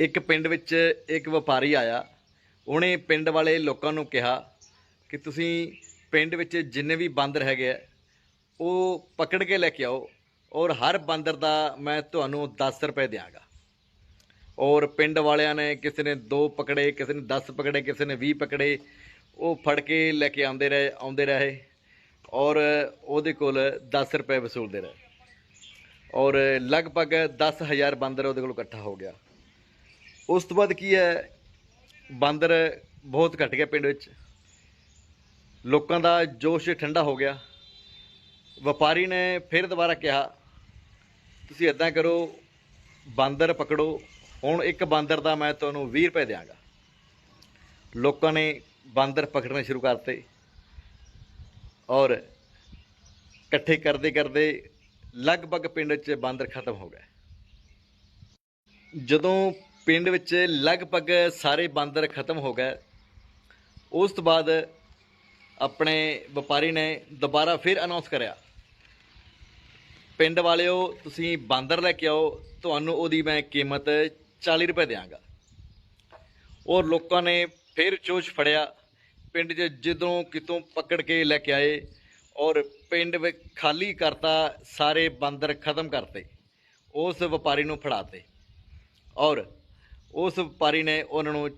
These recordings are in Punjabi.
ਇੱਕ ਪਿੰਡ ਵਿੱਚ ਇੱਕ ਵਪਾਰੀ ਆਇਆ। ਉਹਨੇ ਪਿੰਡ ਵਾਲੇ ਲੋਕਾਂ ਨੂੰ ਕਿਹਾ ਕਿ ਤੁਸੀਂ ਪਿੰਡ ਵਿੱਚ ਜਿੰਨੇ ਵੀ ਬਾਂਦਰ ਹੈਗੇ ਆ, ਉਹ ਪਕੜ ਕੇ ਲੈ ਕੇ ਆਓ ਔਰ ਹਰ ਬਾਂਦਰ ਦਾ ਮੈਂ ਤੁਹਾਨੂੰ 10 ਰੁਪਏ ਦਿਆਂਗਾ। ਔਰ ਪਿੰਡ ਵਾਲਿਆਂ ਨੇ ਕਿਸੇ ਨੇ 2 ਪਕੜੇ, ਕਿਸੇ ਨੇ 10 ਪਕੜੇ, ਕਿਸੇ ਨੇ 20 ਪਕੜੇ, ਉਹ ਫੜ ਕੇ ਲੈ ਕੇ ਆਉਂਦੇ ਰਹੇ ਆਉਂਦੇ ਰਹੇ ਔਰ ਉਹਦੇ ਕੋਲ 10 ਰੁਪਏ ਵਸੂਲਦੇ ਰਹੇ। ਔਰ ਲਗਭਗ 10000 ਬਾਂਦਰ ਉਹਦੇ ਕੋਲ ਇਕੱਠਾ ਹੋ ਗਿਆ। ਉਸ ਤੋਂ ਬਾਅਦ ਕੀ ਹੈ? ਬਾਂਦਰ ਬਹੁਤ ਘਟ ਗਿਆ ਪਿੰਡ ਵਿੱਚ। ਲੋਕਾਂ ਦਾ ਜੋਸ਼ ਠੰਡਾ ਹੋ ਗਿਆ। ਵਪਾਰੀ ਨੇ ਫਿਰ ਦੁਬਾਰਾ ਕਿਹਾ, ਤੁਸੀਂ ਇਦਾਂ ਕਰੋ, ਬਾਂਦਰ ਪਕੜੋ। ਹੁਣ ਇੱਕ ਬਾਂਦਰ ਦਾ ਮੈਂ ਤੁਹਾਨੂੰ 20 ਰੁਪਏ ਦਿਆਂਗਾ। ਲੋਕਾਂ ਨੇ ਬਾਂਦਰ ਪਕੜਨੇ ਸ਼ੁਰੂ ਕਰਤੇ ਔਰ ਇਕੱਠੇ ਕਰਦੇ ਕਰਦੇ ਲਗਭਗ ਪਿੰਡ 'ਚ ਬਾਂਦਰ ਖਤਮ ਹੋ ਗਏ। ਜਦੋਂ ਪਿੰਡ ਵਿੱਚ ਲਗਭਗ ਸਾਰੇ ਬਾਂਦਰ ਖਤਮ ਹੋ ਗਏ। ਉਸ ਤੋਂ ਬਾਅਦ ਆਪਣੇ ਵਪਾਰੀ ਨੇ ਦੁਬਾਰਾ ਫਿਰ ਅਨਾਉਂਸ ਕਰਿਆ। ਪਿੰਡ ਵਾਲਿਓ, ਤੁਸੀਂ ਬਾਂਦਰ ਲੈ ਕੇ ਆਓ, ਤੁਹਾਨੂੰ ਉਹਦੀ ਮੈਂ ਕੀਮਤ 40 ਰੁਪਏ ਦਿਆਂਗਾ। ਔਰ ਲੋਕਾਂ ਨੇ ਫਿਰ ਚੋਚ ਫੜਿਆ। ਪਿੰਡ 'ਚ ਜਦੋਂ ਕਿਤੋਂ ਪਕੜ ਕੇ ਲੈ ਕੇ ਆਏ ਔਰ ਪਿੰਡ ਵਿੱਚ ਖਾਲੀ ਕਰਤਾ, ਸਾਰੇ ਬਾਂਦਰ ਖਤਮ ਕਰਤੇ। ਉਸ ਵਪਾਰੀ ਨੂੰ ਫੜਾਤੇ। ਔਰ ਉਸ ਵਪਾਰੀ ਨੇ ਉਹਨਾਂ ਨੂੰ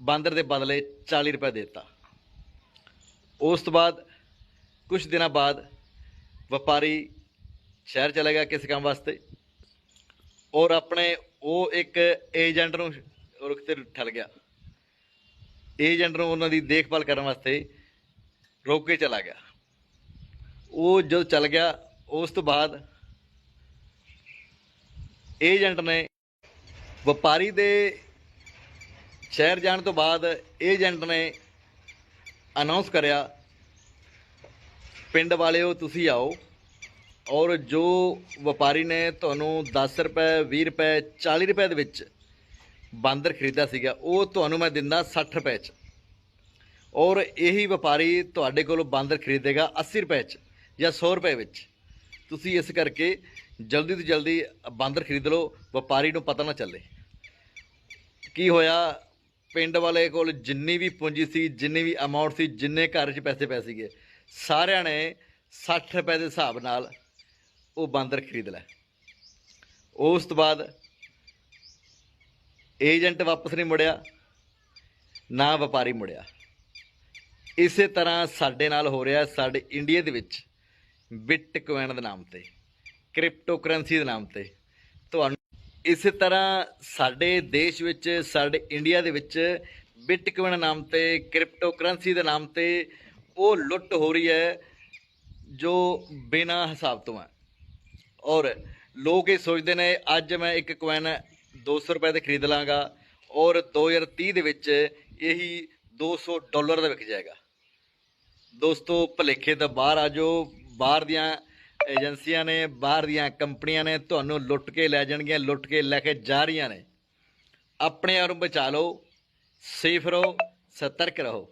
ਬਾਂਦਰ ਦੇ ਬਦਲੇ 40 ਰੁਪਏ ਦਿੱਤਾ। ਉਸ ਤੋਂ ਬਾਅਦ ਕੁਝ ਦਿਨਾਂ ਬਾਅਦ ਵਪਾਰੀ ਸ਼ਹਿਰ ਚਲਾ ਗਿਆ ਕਿਸੇ ਕੰਮ ਵਾਸਤੇ ਔਰ ਆਪਣੇ ਉਹ ਇੱਕ ਏਜੰਟ ਨੂੰ ਰੁਕ ਤੇ ਠੱਲ ਗਿਆ। ਏਜੰਟ ਨੂੰ ਉਹਨਾਂ ਦੀ ਦੇਖਭਾਲ ਕਰਨ ਵਾਸਤੇ ਰੋਕ ਕੇ ਚਲਾ ਗਿਆ। ਉਹ ਜਦੋਂ ਚਲ ਗਿਆ, ਉਸ ਤੋਂ ਬਾਅਦ ਏਜੰਟ ਨੇ ਵਪਾਰੀ ਦੇ ਸ਼ਹਿਰ ਜਾਣ ਤੋਂ ਬਾਅਦ ਏਜੰਟ ਨੇ ਅਨਾਉਂਸ ਕਰਿਆ, ਪਿੰਡ ਵਾਲਿਓ, ਤੁਸੀਂ ਆਓ ਔਰ ਜੋ ਵਪਾਰੀ ਨੇ ਤੁਹਾਨੂੰ 10 ਰੁਪਏ 20 ਰੁਪਏ 40 ਰੁਪਏ ਦੇ ਵਿੱਚ ਬਾਂਦਰ ਖਰੀਦਾ ਸੀਗਾ, ਉਹ ਤੁਹਾਨੂੰ ਮੈਂ ਦਿੰਦਾ 60 ਰੁਪਏ 'ਚ। ਔਰ ਇਹੀ ਵਪਾਰੀ ਤੁਹਾਡੇ ਕੋਲੋਂ ਬਾਂਦਰ ਖਰੀਦੇਗਾ 80 ਰੁਪਏ 'ਚ ਜਾਂ 100 ਰੁਪਏ ਵਿੱਚ। ਤੁਸੀਂ ਇਸ ਕਰਕੇ ਜਲਦੀ ਤੋਂ ਜਲਦੀ ਬਾਂਦਰ ਖਰੀਦ ਲਓ, ਵਪਾਰੀ ਨੂੰ ਪਤਾ ਨਾ ਚੱਲੇ। ਕੀ ਹੋਇਆ? ਪਿੰਡ ਵਾਲੇ ਕੋਲ ਜਿੰਨੀ ਵੀ ਪੂੰਜੀ ਸੀ, ਜਿੰਨੀ ਵੀ ਅਮਾਉਂਟ ਸੀ, ਜਿੰਨੇ ਘਰ 'ਚ ਪੈਸੇ ਪੈ ਸੀਗੇ, ਸਾਰਿਆਂ ਨੇ 60 ਰੁਪਏ ਦੇ ਹਿਸਾਬ ਨਾਲ ਉਹ ਬਾਂਦਰ ਖਰੀਦ ਲੈ ਉਸ ਤੋਂ ਬਾਅਦ ਏਜੰਟ ਵਾਪਸ ਨਹੀਂ ਮੁੜਿਆ, ਨਾ ਵਪਾਰੀ ਮੁੜਿਆ। ਇਸੇ ਤਰ੍ਹਾਂ ਸਾਡੇ ਨਾਲ ਹੋ ਰਿਹਾ ਸਾਡੇ ਇੰਡੀਆ ਦੇ ਵਿੱਚ ਬਿਟਕੋਇਨ ਦੇ ਨਾਮ ਤੇ। ਕ੍ਰਿਪਟੋ ਕਰੰਸੀ ਦੇ ਨਾਮ ਤੇ। ਤੁਹਾਨੂੰ ਇਸੇ ਤਰ੍ਹਾਂ ਸਾਡੇ ਦੇਸ਼ ਵਿੱਚ, ਸਾਡੇ ਇੰਡੀਆ ਦੇ ਵਿੱਚ ਬਿਟਕੋਇਨ ਨਾਮ ਤੇ ਕ੍ਰਿਪਟੋ ਕਰੰਸੀ ਦੇ ਨਾਮ ਤੇ ਉਹ ਲੁੱਟ ਹੋ ਰਹੀ ਹੈ, ਜੋ ਬਿਨਾਂ ਹਿਸਾਬ ਤੋਂ ਹੈ। ਔਰ ਲੋਕ ਇਹ ਸੋਚਦੇ ਨੇ, ਅੱਜ ਮੈਂ ਇੱਕ ਕੋਇਨ 200 ਰੁਪਏ 'ਤੇ ਖਰੀਦ ਲਾਂਗਾ ਔਰ 2030 ਦੇ ਵਿੱਚ ਇਹੀ 200 ਡਾਲਰ ਦਾ ਵਿਕ ਜਾਏਗਾ। ਦੋਸਤੋ, ਭਲੇਖੇ ਤੋਂ ਬਾਹਰ ਆ ਜਾਓ। ਬਾਹਰ ਦੀਆਂ ਏਜੰਸੀਆਂ ਨੇ, ਬਾਹਰ ਦੀਆਂ ਕੰਪਨੀਆਂ ਨੇ ਤੁਹਾਨੂੰ ਲੁੱਟ ਕੇ ਲੈ ਜਾਣਗੀਆਂ, ਲੁੱਟ ਕੇ ਲੈ ਕੇ ਜਾ ਰਹੀਆਂ ਨੇ। ਆਪਣੇ ਆਪ ਨੂੰ ਬਚਾ ਲਓ, ਸੇਫ ਰਹੋ, ਸਤਰਕ ਰਹੋ।